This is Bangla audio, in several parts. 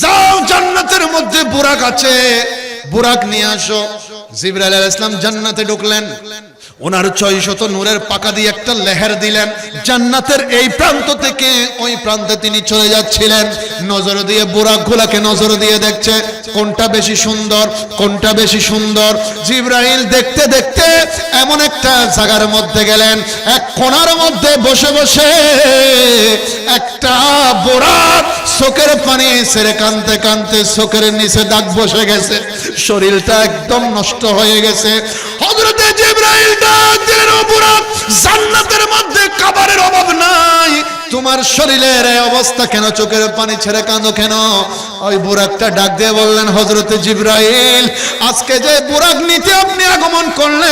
যাও জান্নাতের মধ্যে বুরাক আছে। বুরাক নিয়ে আসো। জিবরাইল আলাইহিস সালাম জান্নাতে ঢুকলেন। ওনার ছয় শত নূরের পাকা দিয়ে একটা লেহের দিলেন। জান্নাতের এই প্রান্ত থেকে ওই প্রান্তে তিনি চলে যাচ্ছিলেন। নজর দিয়ে বুরাক গুলাকে নজর দিয়ে দেখছে, কোনটা বেশি সুন্দর, কোনটা বেশি সুন্দর। জিব্রাইল দেখতে দেখতে এমন একটা জায়গার মধ্যে গেলেন। এক কোণার মধ্যে বসে বসে একটা বোরাক চোখের পানি সেরে কানতে কানতে চোখের নিচে দাগ বসে গেছে। শরীরটা একদম নষ্ট হয়ে গেছে। হযরতে জিব্রাইল মধ্যে খাবারের অভাব নাই। তোমার শরীরের অবস্থা কেন? চোখের পানি ছেড়ে কাঁদো কেন? ওই বুরাকটা ডাক দিয়ে বললেন হজরতে জিব্রাইল, আজকে যে বুরাক নিতে আপনি আগমন করলেন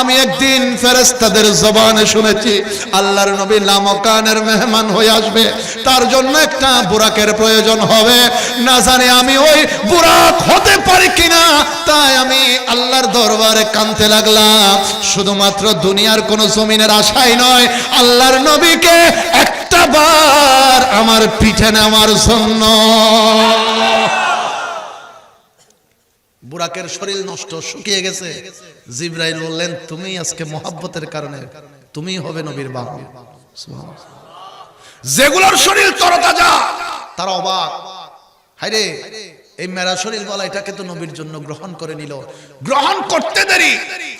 আমি একদিন ফেরেস্তাদের জবানে শুনেছি, আল্লাহর নবী লামকানের মেহমান হয়ে আসবে। তার জন্য একটা বুরাকের প্রয়োজন হবে। না জানি আমি ওই বুরাক হতে পারি কিনা, তাই আমি আল্লাহর দরবারে কানতে লাগলাম। শুধুমাত্র দুনিয়ার কোন জমিনের আশাই নয়, আল্লাহর নবীকে একটা বার আমার পিঠে নেওয়ার জন্য। বুরাকের শরীর নষ্ট, শুকিয়ে গেছে। জিব্রাইল বললেন তুমি আজকে মোহাব্বতের কারণে তুমি হবে নবীর বাবা যেগুলোর শরীর তরতাজা, তারা অবাক। হাইরে এই মেরা শরীর বলা এটাকে তো নবীর জন্য গ্রহণ করে নিল। গ্রহণ করতে দেরি,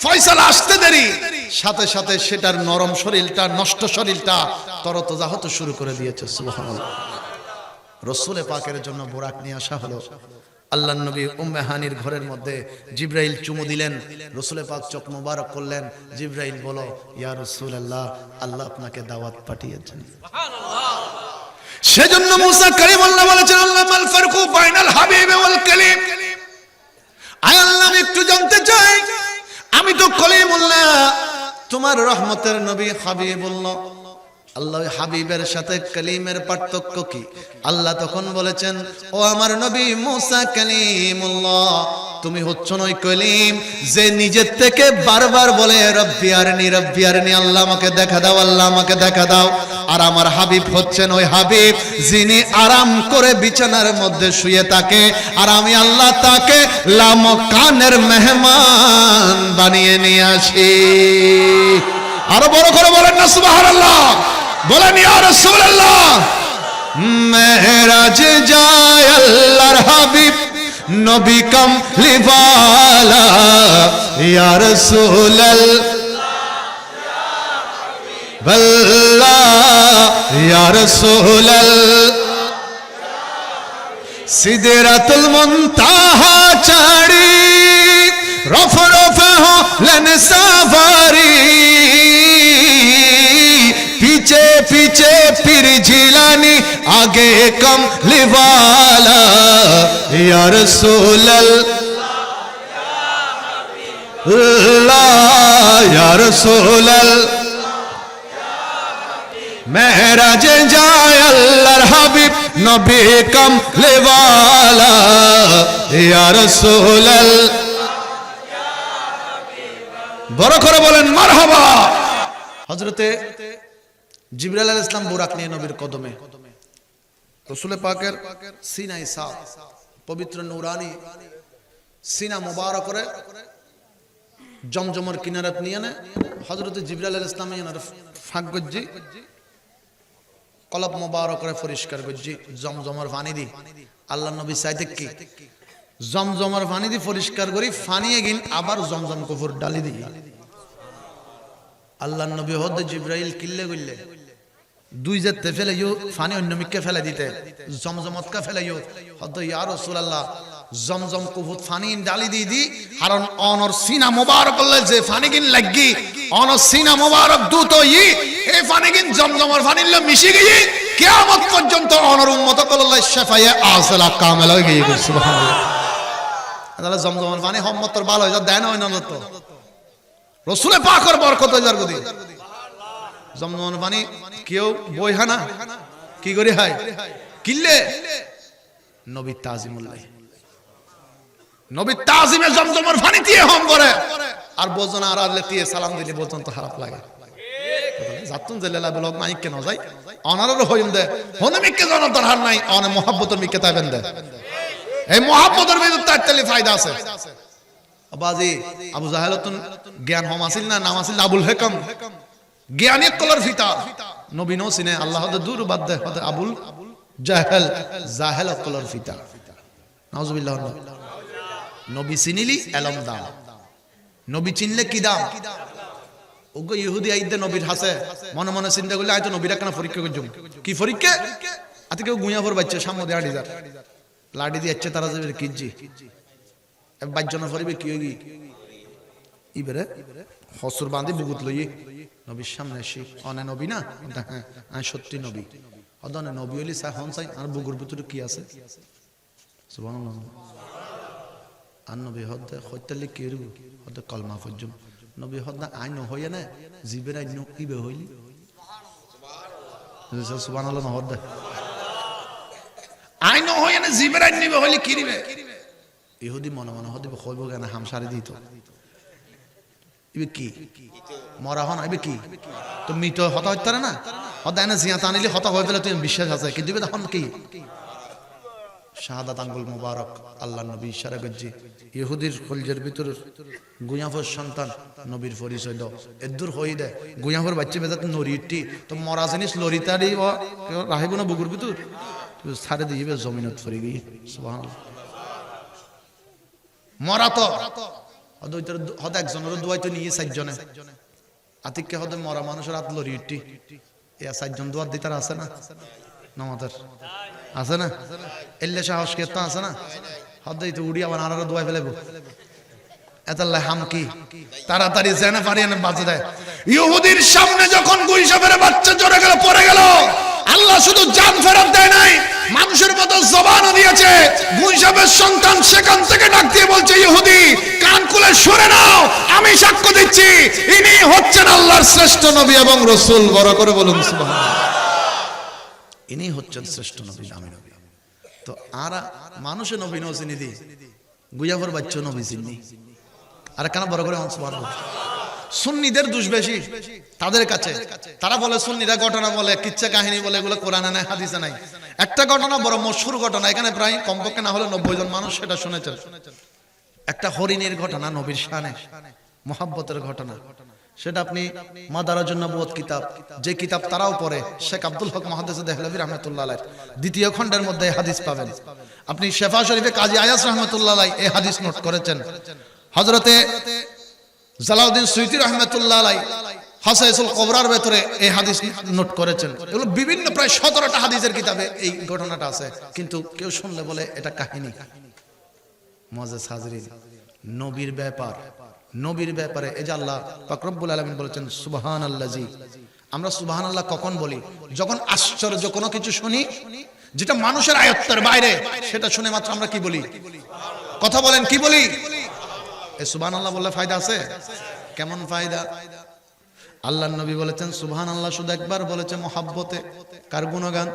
ফয়সালা আসতে দেরি। সাথে সাথে সেটার নরম শরীরটা, নষ্ট শরীরটা তরতাজা হতে শুরু করে দিয়েছে, সুবহানাল্লাহ। রসুলে পাকের জন্য বোরাক নিয়ে আসা হলো। আল্লাহ নবী উম্মে হানির ঘরের মধ্যে জিব্রাইল চুমু দিলেন রসুলে পাক চোখ মোবারক করলেন। জিব্রাইল বলো ইয়া রসুল আল্লাহ আল্লাহ আপনাকে দাওয়াত পাঠিয়েছেন। সেজন্য মুসা কারিমুল্লাহ বলেছেন, আল্লাহ মাল ফারকু বাইনাল হাবিব ওয়াল কালিম। আয় আল্লাহ, আমি একটু জানতে চাই, আমি তো কলিমুল্লাহ, তোমার রহমতের নবী হাবিবুল্লাহ। আল্লাহ হাবিবের সাথে কালিমের পার্থক্য কি? আল্লাহ তখন বলেছেন, ও আমার নবী মুসা কালিমুল্লাহ, তুমি হচ্ছ নয় কলিম, যে নিজের থেকে বারবার বলে, রব্বি আরনি রব্বি আরনি, আল্লাহ আমাকে দেখা দাও, আল্লাহ আমাকে দেখা দাও। আর আমার হাবিব হচ্ছেন ওই হাবিব, যিনি আরাম করে বিছানার মধ্যে শুয়ে থাকে, আর আমি আল্লাহ তাকে লামকানের মেহমান বানিয়ে নিয়ে আসি। আরও বড় করে বলেন না, সুবহানাল্লাহ। বলেন মেহরাজ যায় আল্লাহর হাবিব, নবী কম লিবালা ইয়া রাসূলুল্লাহ ইয়া রাসূলুল্লাহ সিদরাতুল মুনতাহা ছাড়ি রফ রফ হলেন সাফারি পীর ঝিলানি, আগে কম লিবালা, ইয়া রাসূলুল্লাহ মেহরাজে যায় আল্লাহর হাবিব, নবী কম লেওয়ালা ইয়া রাসূলুল। বড় করে বলেন, মারহাবা। হযরতে জিবরাইল আলাইহিস সালাম বুরাক নিয়ে নবীর কদমে। রাসূল পাকের সিনাই সাফ পবিত্র নূরানি সিনা মুবারক করে জমজমর কিনারাত নিয়ে নে হযরতে জিবরাইল আলাইহিস সালাম এনার ফাঁক গজ্জি কলব মোবারক করে পরিষ্কার করছি জমজমর পানি দি। আল্লাহ নবী চাইতে কি? জমজমর পানি দি পরিষ্কার করি ফানিয়ে গিন আবার জমজম কফুর ডালি দি। আল্লাহ নবী হদ জিব্রাইল কিল্লে গইলে দুই যেতে ফেলে ইউ ফানি অন্য মিককে ফেলে দিতে। জমজমতকা ফেলে ইউ হদ ইয়া রাসূলুল্লাহ, জমজম কুফুত ফানি ডালি দি দি, হারন অনর সিনা মোবারক করলে যে ফানি গিন লাগি, অনর সিনা মোবারক দুত ই, এ ফানি গিন জমজমর ফানি ল মিশি গই কিয়ামত পর্যন্ত অনর উম্মত কল্লাহ শাফায়ে আসলা কামেল হয়ে গই সুবহানাল্লাহ। তাহলে জমজমর পানি হম্মতর ভালো হয়ে যা দেয় না ওই নজর তো রসুলে পাকর বরকত হয়ে যার গদি জমজমর পানি কেউ বই হানা? কি করি কিল্লে নবী তাজিমুল্লাহ। নবী তাজিমে পানি দিয়ে হম করে। আর আর আল্লাহ দিয়ে সালাম দিলে তো খারাপ লাগে। যাতুন ব্লগ মাইক কেন যাই? অনারও হইম দে। হনে মিকে দরকার নাই, অনে মহাব্বতের মিকে তাইবেন দে। এই মহাব্বতের ভিতর তার ফায়দা আছে। বাজি আবু জাহেল তো জ্ঞান হম আসিল না, নাম আসিল আবুল হেকম। জ্ঞানী কলর ফিতা নবী সিনে আল্লাহ দূর বাদ দে হদে আবুল জাহেল জাহেল কলর ফিতা নাউজুবিল্লাহ, নবী। চিনিলি এলম দাম। নবী চিনলে কি দাম? ওগো ইহুদি আইদে নবীর হাসে, মনে মনে চিন্তা করলে আয়তো নবীরা কেন পরীক্ষা করছুম? কি পরীক্ষা? আতে কেউ গুইয়া পর বাচ্চা, সামনে দিয়ে আড়ি যার লাডি দিয়ে আচ্ছে তারা যাবে কিজি বাজ্যনা ফরিবে কি হইবি ইবেরে হসুর বাঁধি বুগুত লই নবীর সামনে এসে, অনে নবী না? হ্যাঁ আমি সত্যি নবী। অদনে নবী হইলি সা হন চাই আর বুগুর ভিতরে কি আছে? আর নবী হদ্দে হত্যালি কি হইব হদ্দে কলমা পর্যন্ত নবী হদ্দা আইন হইয়া না, জীবের আইন ইবে হইলি? সুবহানাল্লাহ। হদ্দে। আইন হইয়া না, জীবের আইন নিবে হইলি কি নিবে ইহুদি মনে মনে হদিবে হইব কেন হামসারি দিত। ইবে কি? মরা হন ইবে কি? তো মৃত হতা হইতারে না? হতা এনে জিয়া টানিলে হতা হয়ে পেলে তুই বিশ্বাস আছে। কিন্তু তখন কি? শাহাদাত আঙ্গুল মুবারক, আল্লাহ নবী ইশারা গজ্জি ইহুদির কলজের ভিতর গুয়াফর সন্তান নবীর পরিচয় দাও। এদুর হই দে গুয়াফর বাচ্চা বেজাত নরিটি তো মরা জিনিস লরিতারি রাহিব না বুকুর ভিতর। ছাড়ে দিবে জমিনত ফরি গিয়ে মরা তো। হদ একজনের দুয়াই তো নিয়ে চারজনে আতিককে হদে মরা মানুষের হাত লরি উঠি আছে না? আছে না? এল্লে সাহস কে তো আছে না? হদে তো উড়ি আবার আনারও দুয়াই ফেলেব এতাল্লাহ তাড়াতাড়ি জেনে বাজে দেয়। ইহুদির সামনে যখন বাচ্চা জড়ে গেল, পড়ে গেল, আল্লাহ শুধু জান ফেরত দেয় নাই, মানুষের মতো দিয়েছে। সন্তান সেখান থেকে ডাক দিয়ে বলছে, ইহুদি, কান খুলে নাও, আমি সাক্ষ্য দিচ্ছি, ইনি হচ্ছেন আল্লাহর শ্রেষ্ঠ নবী এবং রসুল। বড় করে বলুন, সুবহানাল্লাহ। ইনি হচ্ছেন শ্রেষ্ঠ নবী, আমি নবী। তো আর মানুষের নবী নচিনি দি। বাচ্চা নবী আর কেন বড় করে অংশ পারব সুন্নিদের দোষ বেশি। তাদের কাছে। তারা বলে, সুন্নিরা ঘটনা বলে, কিচ্ছা কাহিনী বলে, এগুলো কোরআনে নাই, হাদিসে নাই। একটা ঘটনা বড় মশহুর ঘটনা, এখানে প্রায় কমপক্ষে না হলে নব্বই জন মানুষ সেটা শুনেছেন। একটা হরিণের ঘটনা, নবীর শানে। মোহাব্বতের ঘটনা। সেটা আপনি মাদারাজুন নবুয়ত কিতাব, যে কিতাব তারাও পড়ে, শেখ আব্দুল হক মহাদেস দেহলভি রহমতুল্লাহ দ্বিতীয় খণ্ডের মধ্যে হাদিস পাবেন। আপনি শেফা শরীফে কাজী আয়াস রহমতুল্লাহ এই হাদিস নোট করেছেন। হজরতে জালাউদ্দিন সুইতি রহমতুল্লাহ আলাই হাসাইসুল কবরার ভেতরে এই হাদিস নোট করেছেন। এগুলো বিভিন্ন প্রায় সতেরোটা হাদিসের কিতাবে এই ঘটনাটা আছে। কিন্তু কেউ শুনলে বলে, এটা কাহিনী। মজেস হাজরিন নবীর ব্যাপার, নবীর ব্যাপারে এই আল্লাহ পাকরব্বুল আলমিন বলেছেন সুবাহান আল্লাজি আমরা সুবাহান আল্লাহ কখন বলি? যখন আশ্চর্য কোনো কিছু শুনি, যেটা মানুষের আয়ত্তের বাইরে, সেটা শুনে মাত্র আমরা কি বলি? কথা বলেন, কি বলি? এই সুবহান আল্লাহ বললে ফায়দা আছে? কেমন ফায়দা? আল্লাহ নবী বলেছেন সুবহান আল্লাহ শুধু একবার বলেছে মহাব্বতে। কার গুণগান?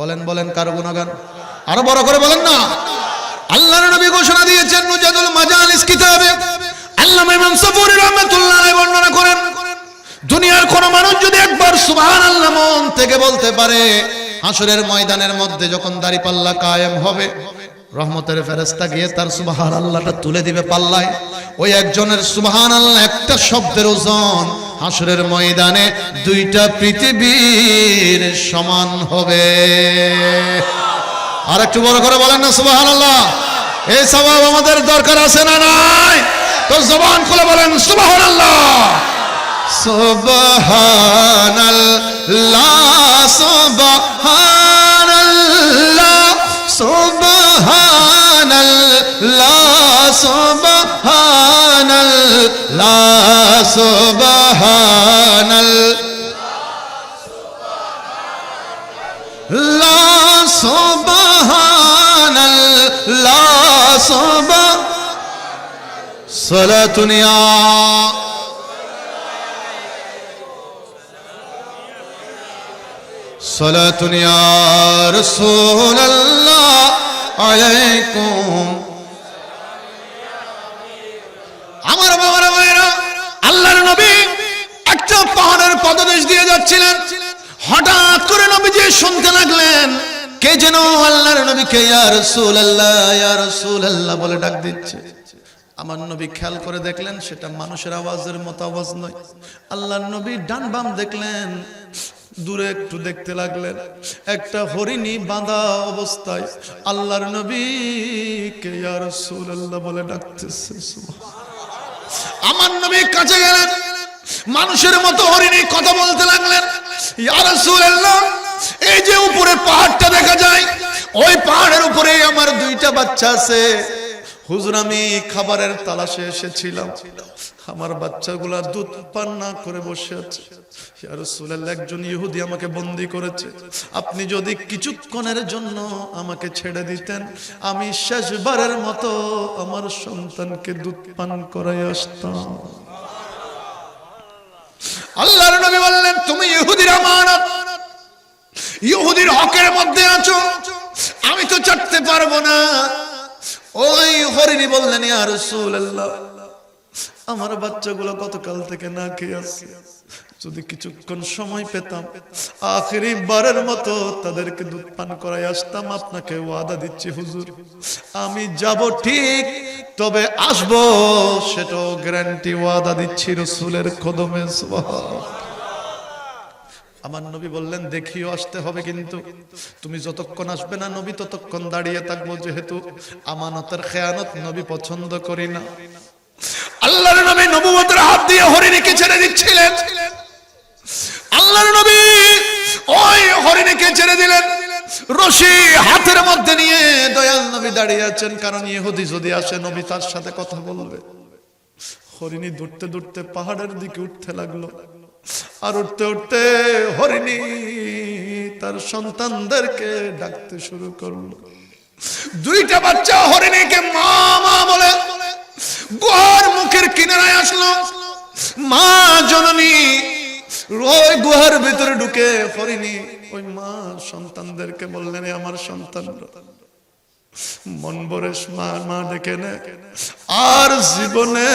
বলেন বলেন, কার গুণগান? আরও বড় করে বলেন না। আল্লাহর নবী ঘোষণা দিয়েছেন, নুজাদুল মাজালিস কিতাবে। আল্লামা ইমাম সাফুরি বর্ণনা করেন, দুনিয়ার কোন মানুষ যদি একবার সুবহানাল্লাহ মন থেকে বলতে পারে হাসরের ময়দানের মধ্যে যখন দাড়িপাল্লা কায়েম হবে রহমতের ফেরেস্তা গিয়ে তার সুবাহান আল্লাহটা তুলে দিবে পাল্লায়। ওই একজনের সুবাহান আল্লাহ একটা শব্দের ওজন হাসরের ময়দানে দুইটা পৃথিবীর সমান হবে। আর একটু বড় করে বলেন না সুবাহান আল্লাহ এই স্বভাব আমাদের দরকার আছে না নাই? তো জবান খুলে বলেন সুবাহান আল্লাহ সুবহানাল্লাহ সুবহানাল্লাহ। সুবহানাল্লাহ সুবহানাল্লাহ সুবহানাল্লাহ সুবহানাল্লাহ সুবহান সালাতুন ইয়া صلاة يا رسول الله عليكم আমার বাবার ভাইরা আল্লাহর নবী একটা পাহাড়ের পদ হঠাৎ করে নবীজি শুনতে লাগলেন, কে যেন আল্লাহর নবীকে, ইয়া রাসূলুল্লাহ ইয়া রাসূলুল্লাহ বলে ডাক দিচ্ছে। আমার নবী খেয়াল করে দেখলেন, সেটা মানুষের আওয়াজের মতো আওয়াজ নয়। আল্লাহর নবী ডান বাম দেখলেন, দূরে একটু দেখতে লাগলেন, একটা হরিণী বাঁধা অবস্থায় আল্লাহর নবী কে ইয়া রাসূলুল্লাহ বলে ডাকতেছে। সুবহান আমার নবী কাছে গেলেন মানুষের মতো হরিণী কথা বলতে লাগলেন। এই যে উপরে পাহাড়টা দেখা যায়, ওই পাহাড়ের উপরে আমার দুইটা বাচ্চা আছে। হুজুর, আমি খাবারের তালাশে এসেছিলাম। আমার বাচ্চাগুলা দুধ পান না করে বসে আছে। একজন ইহুদি আমাকে বন্দি করেছে। আপনি যদি কিছুক্ষণের জন্য আমাকে ছেড়ে দিতেন, আমি শেষবারের মতো আমার সন্তানকে দুধ পান করাই আসতাম। আল্লাহর নবী বললেন, তুমি ইহুদির আমানত, ইহুদির হকের মধ্যে আছো। আমি তো চাটতে পারব না। ওই হরিণী বললেন, ইয়া রাসূলুল্লাহ, আমার বাচ্চাগুলো গতকাল থেকে না খেয়ে আছে। যদি কিছুক্ষণ সময় পেতাম, আখেরি বারের মতো তাদেরকে দুধ পান করাই আসতাম, আপনাকে ওয়াদা দিচ্ছি হুজুর, আমি যাব ঠিক, তবে আসব সেটাও গ্যারান্টি ওয়াদা দিচ্ছি রসুলের কদমে আমার নবী বললেন, দেখিও আসতে হবে কিন্তু, তুমি যতক্ষণ আসবে না নবী, ততক্ষণ দাঁড়িয়ে থাকব, যেহেতু আমানতের খেয়ানত নবী পছন্দ করি না। আল্লাহর নবী নবুয়তের হাত দিয়ে হরিণীকে ছেড়ে দিচ্ছিলেন। আল্লাহর নবী ওই হরিণীকে ছেড়ে দিলেন। রশি হাতের মধ্যে নিয়ে দয়াল নবী দাঁড়িয়ে আছেন। কারণ ইহুদি যদি আসে, নবী তার সাথে কথা বলবে। হরিণী দৌড়তে দৌড়তে পাহাড়ের দিকে উঠতে লাগল। আর উঠতে উঠতে হরিণী তার সন্তানদেরকে ডাকতে শুরু করল। দুইটা বাচ্চা হরিণীকে মা মা বলে গুহার মুখের কিনারায় আসলো। মা জননী ওই গুহার ভিতরে ঢুকে হরিণী ওই মা সন্তানদেরকে বললেন আমার সন্তান। মন ভরে মা মা ডেকে নে। আর জীবনে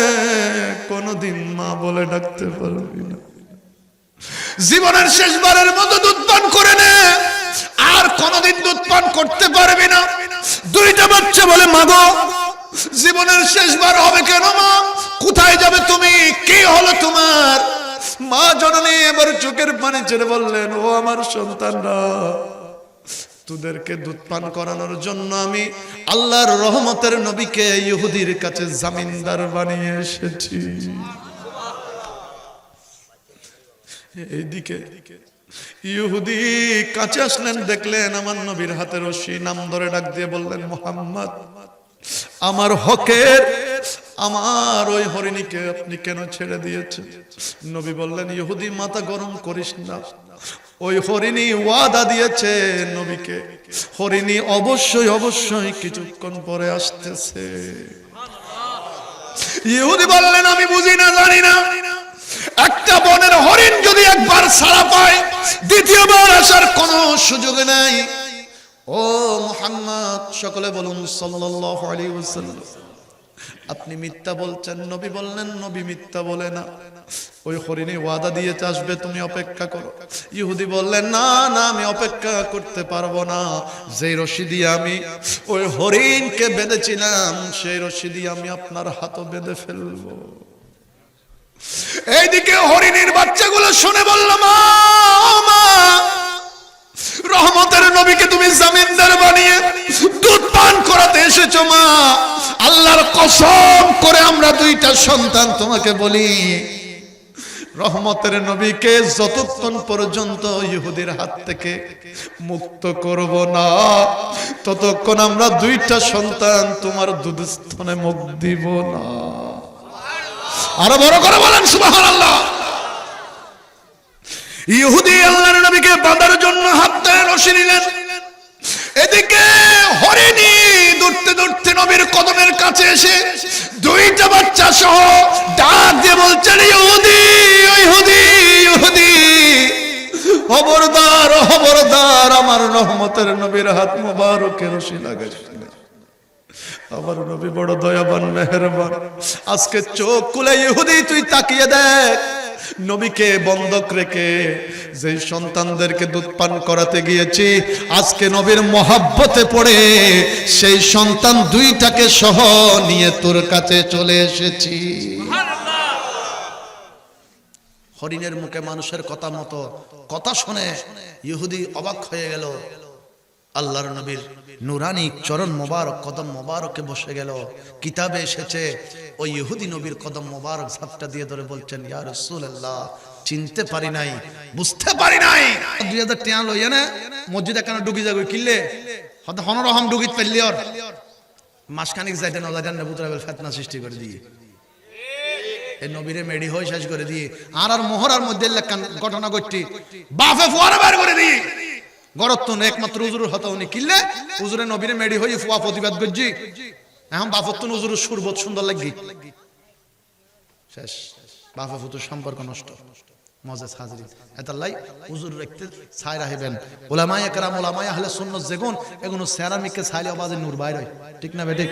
কোনোদিন মা বলে ডাকতে পারবি না। জীবনের শেষবারের মতো দুধ পান করে নে। আর কোনোদিন দুধ পান করতে পারবি না। দুইটা বাচ্চা বলে মাগো জীবনের শেষবার হবে কেন মা? কোথায় যাবে তুমি? কি হলো তোমার? মা জননী এবার চোখের পানি ছেড়ে বললেন, ও আমার সন্তানরা, তোদেরকে দুধ পান করানোর জন্য আমি আল্লাহর রহমতের নবীকে ইহুদির কাছে জামিনদার বানিয়ে এসেছি। এইদিকে ইহুদি কাছে আসলেন, দেখলেন আমার নবীর হাতে রশি, নাম ধরে ডাক দিয়ে বললেন, মোহাম্মদ। আমার হকের, আমার ওই হরিণীকে আপনি কেন ছেড়ে দিয়েছেন? নবী বললেন, ইহুদি, মাথা গরম করিস না। ওই হরিণী ওয়াদা দিয়েছে নবীকে। হরিণী অবশ্যই অবশ্যই কিছুক্ষণ পরে আসতেছে। ইহুদি বললেন, আমি বুঝি না, জানি না। একটা বনের হরিণ যদি একবার ছাড়া পায়, দ্বিতীয়বার আসার কোনো সুযোগ নাই। ও মুহাম্মদ, সকলে বলুন ওয়াসাল্লাম। আপনি মিথ্যা বলছেন, নবী বললেন, নবী মিথ্যা বলে না। ওই হরিণী ওয়াদা দিয়ে আসবে, তুমি অপেক্ষা করো। ইহুদি বললেন, না না, আমি অপেক্ষা করতে পারব না। যে রশি দিয়ে আমি, ওই হরিণকে বেঁধেছিলাম, সেই রশি দিয়ে আমি আপনার হাতও বেঁধে ফেলব। এইদিকে হরিণীর বাচ্চাগুলো শুনে বললাম মা রহমতের নবীকে তুমি জামিনদার বানিয়ে দুধ পান করাতে এসেছ, মা। আল্লাহর কসম করে আমরা দুইটা সন্তান তোমাকে বলি। রহমতের নবীকে যতক্ষণ পর্যন্ত ইহুদির হাত থেকে মুক্ত করব না, ততক্ষণ আমরা দুইটা সন্তান তোমার দুধ স্থানে মুখ দিব না। আরও বড় করে বলেন সুবাহান আল্লাহ ইহুদি আল্লাহর নবীকে বাঁধার জন্য হাত ধরে রশি নিলেন। এদিকে হরিণী দৌড়তে দৌড়তে নবীর কদমের কাছে এসে দুইটা বাচ্চা সহ ডাক দিয়ে বলছেন ইহুদি ইহুদি ইহুদি, খবরদার খবরদার, আমার রহমতের নবীর হাত মোবারকে রশি লাগাইছিল আমার নবী বড় দয়াবান, মেহেরবান। আজকে চোখ খুলে ইহুদি, তুই তাকিয়ে দেখ। নবীকে বন্ধক রেখে যে সন্তানদেরকে দুধ পান করাতে গিয়েছি, আজকে নবীর মহাব্বতে পড়ে সেই সন্তান দুইটাকে সহ নিয়ে তোর কাছে চলে এসেছি। হরিণের মুখে মানুষের কথা মতো কথা শুনে ইহুদি অবাক হয়ে গেল। আল্লাহর নবীর নুরানি চরণ মোবারক, কদম মোবারকে বসে গেল। কিতাবে এসেছে, ওই ইহুদি নবীর কদম মোবারক ঝাপটা দিয়ে ধরে বলছেন, ইয়া রাসূলুল্লাহ, চিনতে পারি নাই, বুঝতে পারি নাই। দুই হাজার টিয়া লইয়া না, মসজিদে কেন ডুগি যাবে? কিনলে হয়তো হনরহম ডুগিত পারলি ওর। মাসখানিক যাইতে না যাইতে নেবুতরা ফেতনা সৃষ্টি করে দিয়ে এই নবীরে মেডি হয়ে শেষ করে দিয়ে আর আর মোহরার মধ্যে ঘটনা ঘটছি বাফে ফুয়ারা বার করে দিয়ে গরত্তন একমাত্র উজুর হতো উনি কিনলে উজুরে নবীরে মেডি হয়ে ফুয়া প্রতিবাদ করছি এখন বাফত্তন উজুর সুর বোধ সুন্দর লাগি। শেষ। বাফে ফুতুর সম্পর্ক নষ্ট। মজাজ হাজরি। এতাল্লাই হুজুর রাখতে ছাই রাখবেন ওলামাই একরাম ওলামাই আহলে সুন্নত যেগুন এগুলো সেরামিককে ছাইলে আবাজে নূর বাইর হয়। ঠিক না বেঠিক?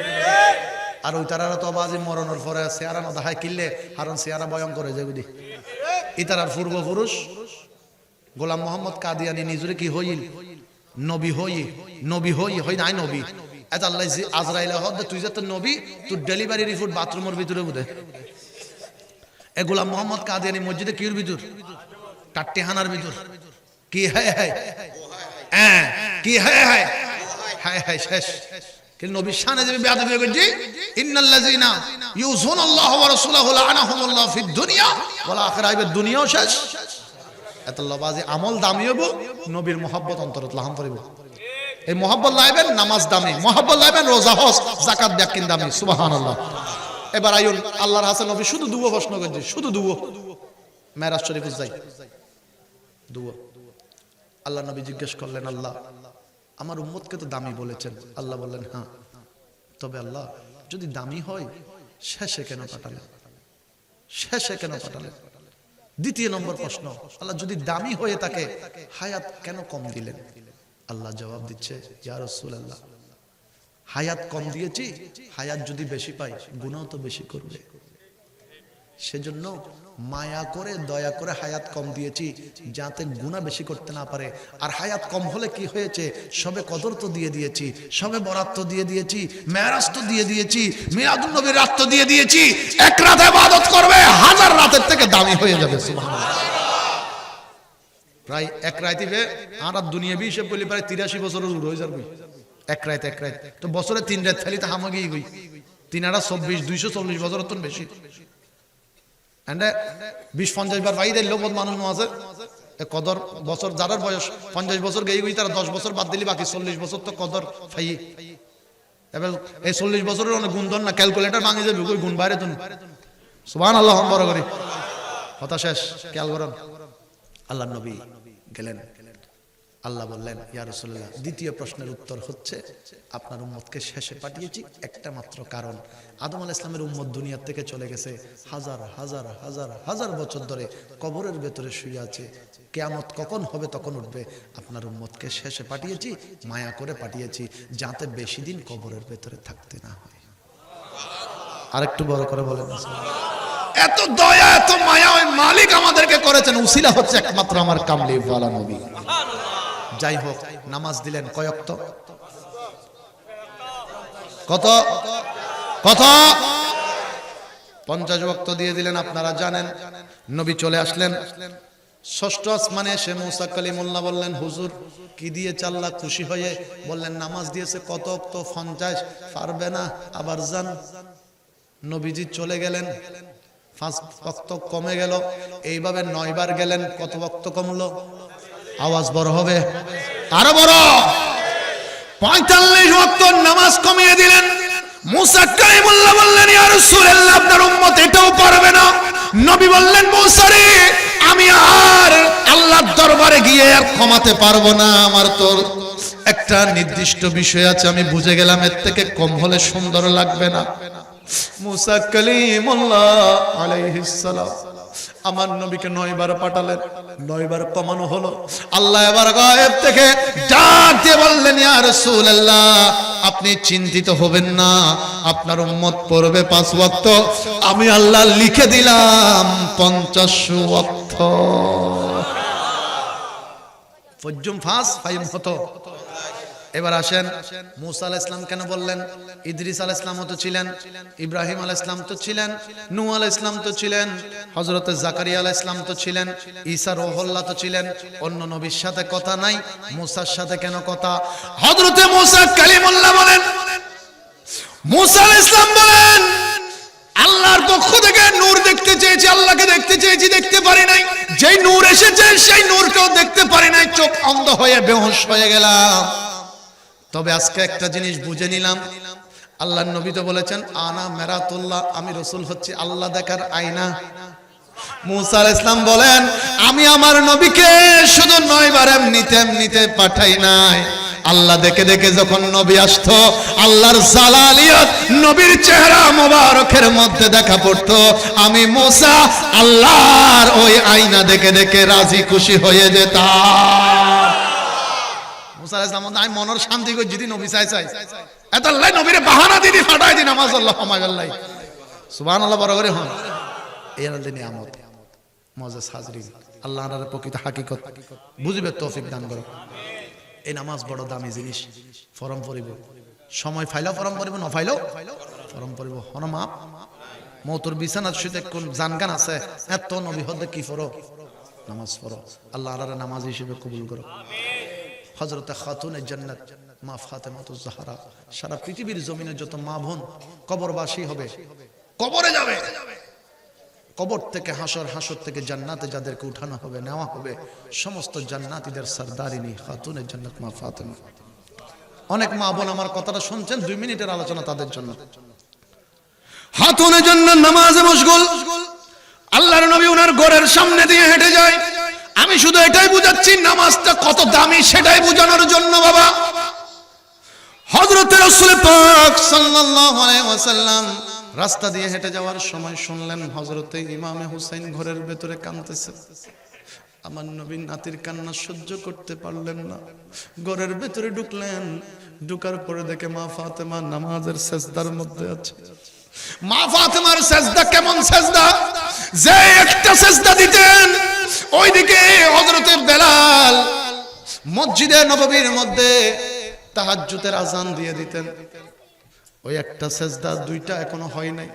আর ওই তারা তো আবাজে মরণের পরে চেহারা না দেখায় কিনলে হারণ চেহারা বয়ং করে যে বুঝি। ইতারার পূর্বপুরুষ গোলাম মোহাম্মদ কাদিয়ানি নিজরে কি হইল? নবী হই নবী হই হই নাই নবী। এত আল্লাহ আজরাইল তুই যে তোর নবী, তোর ডেলিভারি রিপোর্ট বাথরুমের ভিতরে এ গোলাম মোহাম্মদ কাদিয়ানি মসজিদে ভিতর? ভিতর। কি হ্যায় হ্যাঁ। কি হ্যায় হ্যায় হ্যায় হ্যায় শেষ। দুনিয়া দুনিয়াও শেষ। এত লবাজি আমল দামি হব, নবীর মহব্বত অন্তরত লাহাম করিব। এই মহব্বত লাইবেন, নামাজ দামি। মহব্বত লাইবেন, রোজা, হজ জাকাত ব্যাকিন দামি। সুবহানাল্লাহ। এবার আইন আল্লাহর হাসান নবী শুধু দুবো প্রশ্ন করছে শুধু দুবো মেরাজ শরীফে যাই। দুবো আল্লাহ নবী জিজ্ঞেস করলেন, আল্লাহ, আমার উম্মতকে তো দামি বলেছেন। আল্লাহ বললেন হ্যাঁ। তবে আল্লাহ, যদি দামি হয়, শেষে কেন পাঠালেন? শেষে কেন পাঠালেন? দ্বিতীয় নম্বর প্রশ্ন, আল্লাহ যদি দামি হয়ে থাকে হায়াত কেন কম দিলেন? আল্লাহ জবাব দিচ্ছে রাসূলুল্লাহ, হায়াত কম দিয়েছি, হায়াত যদি বেশি পাই গুণাও তো বেশি করবে। সেজন্য মায়া করে, দয়া করে হায়াত কম দিয়েছি, যাতে গুণা বেশি করতে না পারে। আর হায়াত কম হলে কি হয়েছে? সবে কদর তো দিয়ে দিয়েছি, সবে বরাত তো দিয়ে দিয়েছি, মেরাজ তো দিয়ে দিয়েছি মিরাদুল নবীর রাত তো দিয়ে দিয়েছি। এক রাত ইবাদত করবে, হাজার রাতের থেকে দামি হয়ে যাবে প্রায় এক রাইতিবে আর আর দুনিয়া বি হিসেব করলে প্রায় তিরাশি বছরের উড় হয়ে যাবে। এক রাত এক রাত তো বছরে তিন রাত, খালি তো হামাগি গই তিন আড়া চব্বিশ, দুইশো চল্লিশ বছর তো বেশি। এন্ডে বিশ পঞ্চাশ বার বাইরে লোক মানুষ আছে কদর বছর যার বয়স পঞ্চাশ বছর গেই গই তারা দশ বছর বাদ দিলি, বাকি চল্লিশ বছর তো কদর ফাই। এবার এই চল্লিশ বছরের অনেক গুণধন না, ক্যালকুলেটার ভাঙে যাবে, ওই গুণ বাইরে তুমি। সুবান আল্লাহ বড় করি। কথা শেষ, খেয়াল করেন। আল্লাহ নবী গেলেন। আল্লাহ বললেন, ইয়া রাসূলুল্লাহ, দ্বিতীয় প্রশ্নের উত্তর হচ্ছে, আপনার উম্মতকে শেষে পাঠিয়েছি একটা মাত্র কারণ। আদম আলাইহিস ইসলামের উম্মত দুনিয়া থেকে চলে গেছে হাজার হাজার হাজার হাজার বছর ধরে কবরের ভেতরে শুয়ে আছে। কেয়ামত কখন হবে তখন উঠবে। আপনার উম্মতকে শেষে পাঠিয়েছি, মায়া করে পাঠিয়েছি, যাতে বেশি দিন কবরের ভেতরে থাকতে না হয়। আরেকটু বড় করে বলেন। এত দয়া, এত মায়া ওই মালিক আমাদেরকে করেছেন, উসিলা হচ্ছে একমাত্র আমার কামলি ওয়ালা নবী। যাই হোক নামাজ দিলেন কয়ক্ত। কত? কত? পঞ্চাশ বক্ত দিয়ে দিলেন, আপনারা জানেন। নবী চলে আসলেন। ষষ্ঠ আসমানে এসে মৌসা কালিমুল্লাহ বললেন, হুজুর, কি দিয়ে চাল্লা খুশি হয়ে? বললেন, নামাজ দিয়েছে কত অক্ত পঞ্চাশ। পারবে না, আবার যান। নবীজি চলে গেলেন। পাঁচ বক্ত কমে গেল। এইভাবে নয়বার গেলেন, কত বক্ত কমলো? আওয়াজ বড় হবে। আরও বড়। পঁয়তাল্লিশ বক্ত নামাজ কমিয়ে দিলেন। আমি আর দরবারে গিয়ে আর কমাতে পারব না, আমার তোর একটা নির্দিষ্ট বিষয় আছে, আমি বুঝে গেলাম, এর থেকে সুন্দর লাগবে না। আমার নবীকে নয়বার পাঠালেন, নয়বার কমানো হলো। আল্লাহ এবার গায়েব থেকে ডাক দিয়ে বললেন, ইয়া রাসূলুল্লাহ, আপনি চিন্তিত হবেন না, আপনার উম্মত পড়বে পাঁচ ওয়াক্ত। আমি আল্লাহ লিখে দিলাম পঞ্চাশ ওয়াক্ত। ফজ্জুম ফাস, ফাইম হতো। এবার আসেন, মুসা আল ইসলাম কেন বললেন? ইদ্রিস আল ইসলাম তো ছিলেন, ইব্রাহিম আল ইসলাম তো ছিলেন নু আল ইসলাম তো ছিলেন হজরত জাকারিয়া আল ইসলাম তো ছিলেন, ঈসা রোহল্লা তো ছিলেন, অন্য নবীর সাথে কথা নাই, মুসার সাথে কেন কথা? হজরতে মুসা কালিমুল্লাহ বলেন, মুসা আল ইসলাম বলেন, আল্লাহর পক্ষ থেকে নূর দেখতে চেয়েছি, আল্লাহকে দেখতে চেয়েছি, দেখতে পারি নাই, যেই নূর এসেছে, সেই নূরকেও দেখতে পারি নাই, চোখ অন্ধ হয়ে বেহোশ হয়ে গেলাম। তবে আজকে একটা জিনিস বুঝে নিলাম। আল্লাহ নবী তো বলেছেন, আনা মেরাতুল্লাহ, আমি রসুল হচ্ছি আল্লাহ দেখার আয়না। ইসলাম বলেন, আমি আমার নবীকে শুধু নয় বার এমনিতে এমনিতে পাঠাই নাই। আল্লাহ দেখে দেখে যখন নবী আসতো, আল্লাহর জালালিয়ত নবীর চেহারা মোবারকের মধ্যে দেখা পড়তো। আমি মুসা আল্লাহর ওই আয়না দেখে দেখে রাজি খুশি হয়ে যেতাম। আল্লাহ আল্লাহ আল্লাহ আল্লাহ আল্লাহ বুঝবে তৌফিক দান করো। এই নামাজ বড় দামি জিনিস। ফরম সময় ফাইলেও ফরম পড়িব ন ফাইলেও ফরম পড়িব হন মাপ মৌতুর বিছানার কোন জানগান আছে? এত নবী কি ফরো? নামাজ পড়ো। আল্লাহ আল্লাহর নামাজ হিসেবে কবুল করো। হজরতে খাতুনের জান্নাত, মা ফাতেমাতু জাহারা। সারা পৃথিবীর জমিনে যত মা বোন, কবরবাসী হবে, কবরে যাবে। কবর থেকে হাসর হাসর থেকে জান্নাতে যাদেরকে উঠানো হবে, নেওয়া হবে, সমস্ত জান্নাতীদের সরদারিনী খাতুনের জান্নাত, মা ফাতেমা। অনেক মা বোন আমার কথাটা শুনছেন, দুই মিনিটের আলোচনা তাদের জন্য। হাতুনের জন্য নামাজে মশগুল, আল্লাহর নবী ওনার ঘরের সামনে দিয়ে হেঁটে যায়। আমি শুধু এটাই বুঝাচ্ছি, নামাজটা কত দামি সেটাই বোঝানোর জন্য বাবা। ওয়াসাল্লাম রাস্তা দিয়ে হেঁটে যাওয়ার সময় শুনলেন হজরতে ইমামে হুসাইন ঘরের ভেতরে কাঁদতেছে। আমার নবী নাতির কান্না সহ্য করতে পারলেন না। ঘরের ভেতরে ঢুকলেন, ঢুকার পরে দেখে মা ফাতেমা নামাজের সেজদার মধ্যে আছে। মা ফাতেমার সেজদা কেমন সেজদা? যে একটা সেজদা দিতেন ওইদিকে হযরতে বেলাল মসজিদে নববীর মধ্যে তাহাজ্জুদের আজান দিয়ে দিতেন। ওই একটা সেজদা দুইটা এখনও হয় নাই।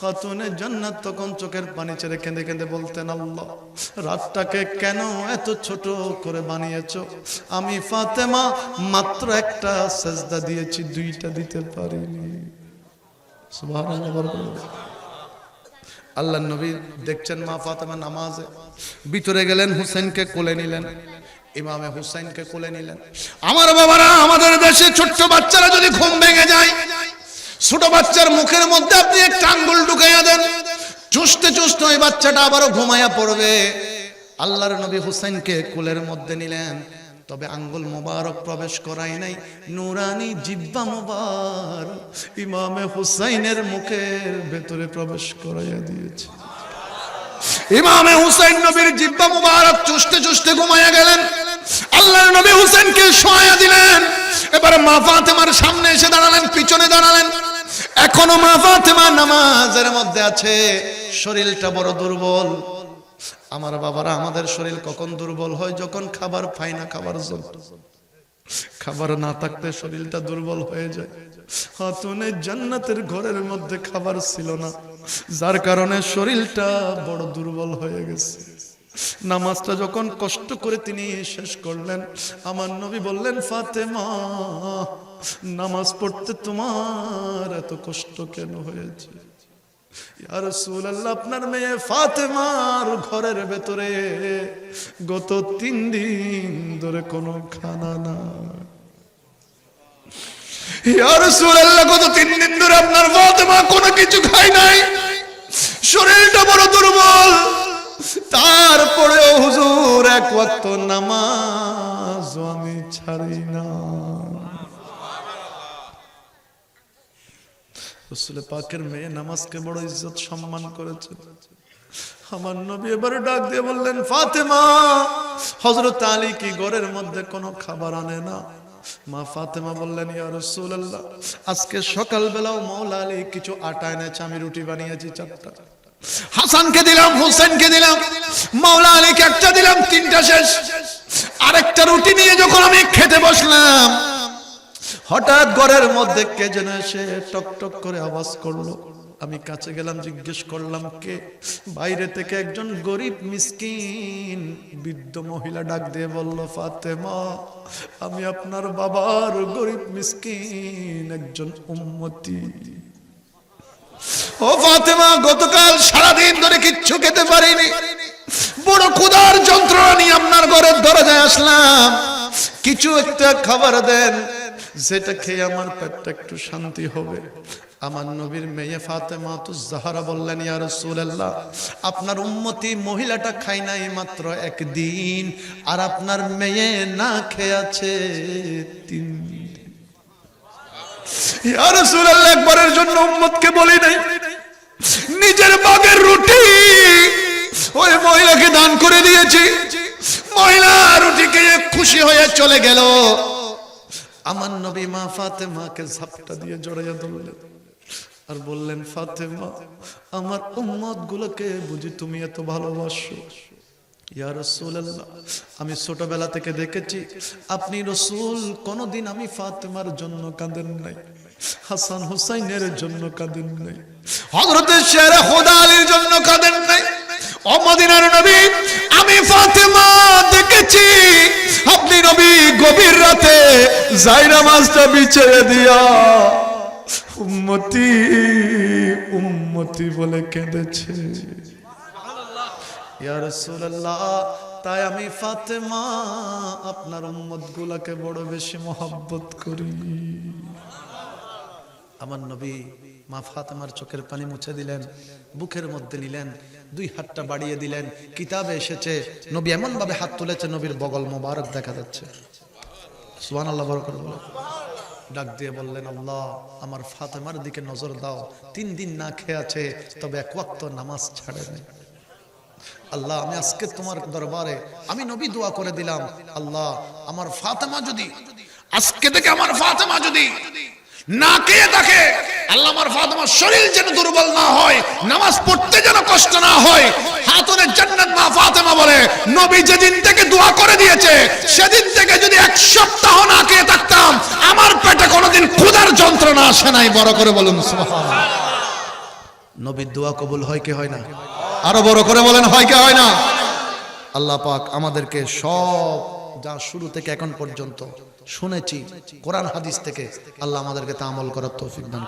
খাতুনের জান্নাত তখন চোখের পানি ছেড়ে কেঁদে কেঁদে বলতেন, আল্লাহ, রাতটাকে কেন এত ছোট করে বানিয়েছো? আমি ফাতেমা মাত্র একটা সেজদা দিয়েছি, দুইটা দিতে পারিনি। সুবহানাল্লাহ। আল্লাহ নবী দেখছেন মা ফাতেমা নামাজে। ভিতরে গেলেন হুসেনকে কোলে নিলেন। ইমামে হুসাইনকে কোলে নিলেন। আমার বাবারা, আমাদের দেশে ছোট্ট বাচ্চারা যদি ঘুম ভেঙে যায়, ছোট বাচ্চার মুখের মধ্যে আপনি একটা আঙ্গুল ঢুকাইয়া দেন। চুষতে চুষতে ওই বাচ্চাটা আবারও ঘুমাইয়া পড়বে। আল্লাহর নবী হুসাইনকে কোলের মধ্যে নিলেন। তবে আঙ্গুল মোবারক প্রবেশ করাই নাই। নুরানি জিব্বা মোবারক ইমামে হুসাইনের মুখের ভেতরে প্রবেশ করাইয়া দিয়েছে। ইমামে হুসাইন নবীর জিব্বা মুবারক চুষতে চুষতে ঘুমাইয়া গেলেন। আল্লাহর নবী হুসেনকে শোয়া দিলেন। এবারে মা ফাতেমার সামনে এসে দাঁড়ালেন, পিছনে দাঁড়ালেন। এখনও মা ফাতেমা নামাজের মধ্যে আছে। শরীরটা বড় দুর্বল। আমার বাবারা, আমাদের শরীর কখন দুর্বল হয়? যখন খাবার পাই না, খাবার জন্য খাবার না থাকতে শরীরটা দুর্বল হয়ে যায়। হাতুনে জান্নাতের ঘরের মধ্যে খাবার ছিল না। যার কারণে শরীরটা বড় দুর্বল হয়ে গেছে। নামাজটা যখন কষ্ট করে তিনি শেষ করলেন, আমার নবী বললেন, ফাতেমা, নামাজ পড়তে তোমার এত কষ্ট কেন হয়েছে? আপনার মেয়ে ফাতেমার ঘরের ভেতরে গত তিন দিন ধরে কোনো খানা না গত তিন দিন ধরে আপনার ফাতেমা কোনো কিছু খায় নাই। শরীরটা বড় দুর্বল। তারপরেও হুজুর এক নামাজ আমি ছাড়ি না। রসুল পাকের মেয়ে নামাজকে বড় ইজ্জত সম্মান করেছে। আমার নবী এবারে ডাক দিয়ে বললেন, ফাতেমা হজরত আলী কি ঘরের মধ্যে কোনো খাবার আনে না? মা ফাতেমা বললেন, ইয়া রাসূলুল্লাহ, আজকে সকালবেলাও মৌলা আলী কিছু আটা এনেছে, আমি রুটি বানিয়েছি চারটা। হাসানকে দিলাম, হোসেনকে দিলাম, মাওলা আলীকে একটা দিলাম, তিনটা শেষ। আরেকটা রুটি নিয়ে যখন আমি খেতে বসলাম হঠাৎ ঘরের মধ্যে কে যেন এসে টক টক করে আওয়াজ করল। আমি কাছে গেলাম, জিজ্ঞেস করলাম, কে? বাইরে থেকে একজন গরিব মিসকিন বৃদ্ধ মহিলা ডাক দিয়ে বলল, ফাতেমা, আমি আপনার বাবার গরিব মিসকিন, একজন উম্মতি। ও ফাতেমা, গতকাল সারাদিন ধরে কিচ্ছু খেতে পারিনি। বড় ক্ষুধার যন্ত্রণা নিয়ে আপনার ঘরের দরজায় আসলাম। কিছু একটা খাবার দেন। যেটা খেয়ে আমার পেটটা একটু শান্তি হবে। আমার নবীর মেয়ে ফাতেমা তো জাহারা বললেন, ইয়া রাসূলুল্লাহ, আপনার উম্মতি মহিলাটা খাই নাই মাত্র একদিন, আর আপনার মেয়ে না খেয়ে আছে তিন ইয়া রাসূলুল্লাহ, একবারের জন্য উম্মতকে বলি নাই। নিজের বাগের রুটি ওই মহিলাকে দান করে দিয়েছি। মহিলা রুটি খেয়ে খুশি হয়ে চলে গেল। আমার নবী মা ফাতেমাকে ঝাপটা দিয়ে জড়াইয়া ধরলেন। আর বললেন, ফাতেমা, আমার উম্মত গুলোকে বুঝি তুমি এত ভালোবাসো? আমি ছোটবেলা থেকে দেখেছি, আপনি রসুল, কোনদিন আমি ফাতেমার জন্য কাঁদেন নাই, হাসান হুসাইনের জন্য কাঁদেন নাই, হযরত শের খোদা আলীর জন্য কাঁদেন নাই। ও মদিনার নবী, আমি ফাতেমা দেখেছি। আপনি নবী গভীর রাতে জাইরা মাছটা বিছিয়ে দিয়া উম্মতি উম্মতি বলে কেঁদেছে। তাই আমি ফাতেমা আপনার উম্মত গুলাকে বড় বেশি মহব্বত করি। আমার নবী মা ফাতেমার চোখের পানি মুছে দিলেন, বুকের মধ্যে নিলেন, দুই হাতটা বাড়িয়ে দিলেন, কিতাবে এসেছে, নবী এমন ভাবে হাত তুলেছে, নবীর বগল মোবারক দেখা যাচ্ছে। সুবহান আল্লাহ ডাক দিয়ে বললেন, আল্লাহ, আমার ফাতেমার দিকে নজর দাও, তিন দিন না খেয়ে আছে, তবে এক ওয়াক্ত নামাজ ছাড়েনি। আল্লাহ, আমি আজকে তোমার দরবারে, আমি নবী দোয়া করে দিলাম। আল্লাহ, আমার ফাতেমা যদি, আজকে থেকে আমার ফাতেমা যদি না কে থাকে। আল্লাহ আমার শরীর যেন দুর্বল না হয়, নামাজ পড়তে যেন কষ্ট না হয়। হাতনের জান্নাত মা ফাতেমা বলে, নবী যেদিন থেকে দোয়া করে দিয়েছে, সেদিন থেকে যদি এক সপ্তাহ না খেয়ে থাকতাম, আমার পেটে কোনোদিন ক্ষুধার যন্ত্রণা আসে নাই। বড় করে বলুন নবীর দোয়া কবুল হয় কি হয় না? আরও বড় করে বলেন, হয় কি হয় না? আল্লাহ পাক আমাদেরকে সব যা শুরু থেকে এখন পর্যন্ত শুনেছি, কোরআন হাদিস থেকে আল্লাহ আমাদেরকে তা আমল করার তৌফিক দান।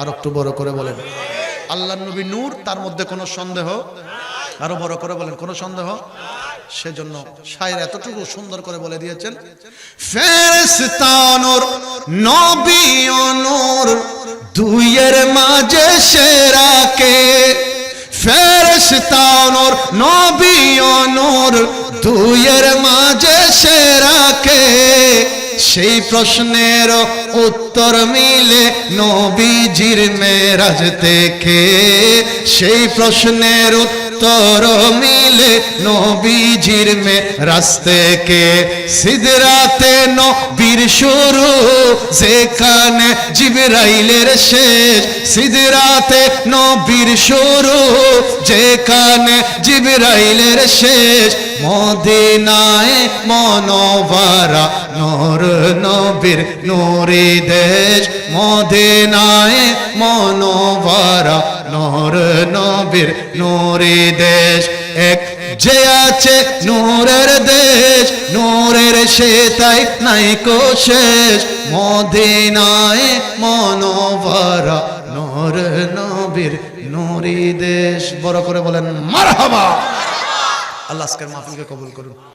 আর একটু বড় করে বলেন আল্লাহ নবী নূর, তার মধ্যে কোনো সন্দেহ? আরও বড় করে বলেন, কোনো সন্দেহ? সেজন্য শায়ের এতটুকু সুন্দর করে বলে দিয়েছেন ফেরেশতানোর নবী নূর, দুইয়ের মাঝে সেরাকে ফেরেশতানোর নবী ও নূর দুইয়ের মাঝে সেরাকে সেই প্রশ্নের উত্তর মিলে নবীজির মেরাজ থেকে সেই প্রশ্নের উত্তর মিলে নবীজির মে রাস্তেকে সিদরাতে নবীর শুরু, যেখানে জিবরাইলের শেষ, সিদরাতে নবীর শুরু, যেখানে জিবরাইলের শেষ, মদিনায় মনোবারা নূর, নবীর নূরি দেশ, মদিনায় মনোবারা নূর নবীর নূরি দেশ, এক যে আছে নূরের দেশ, নূরের সে তাই নাই কো শেষ। মদিনায় মনোবারা, নূর নবীর নূরি দেশ। বড় করে বলেন, মারহাবা! আল্লাহ আজকের মাহফিলকে কবুল করুন।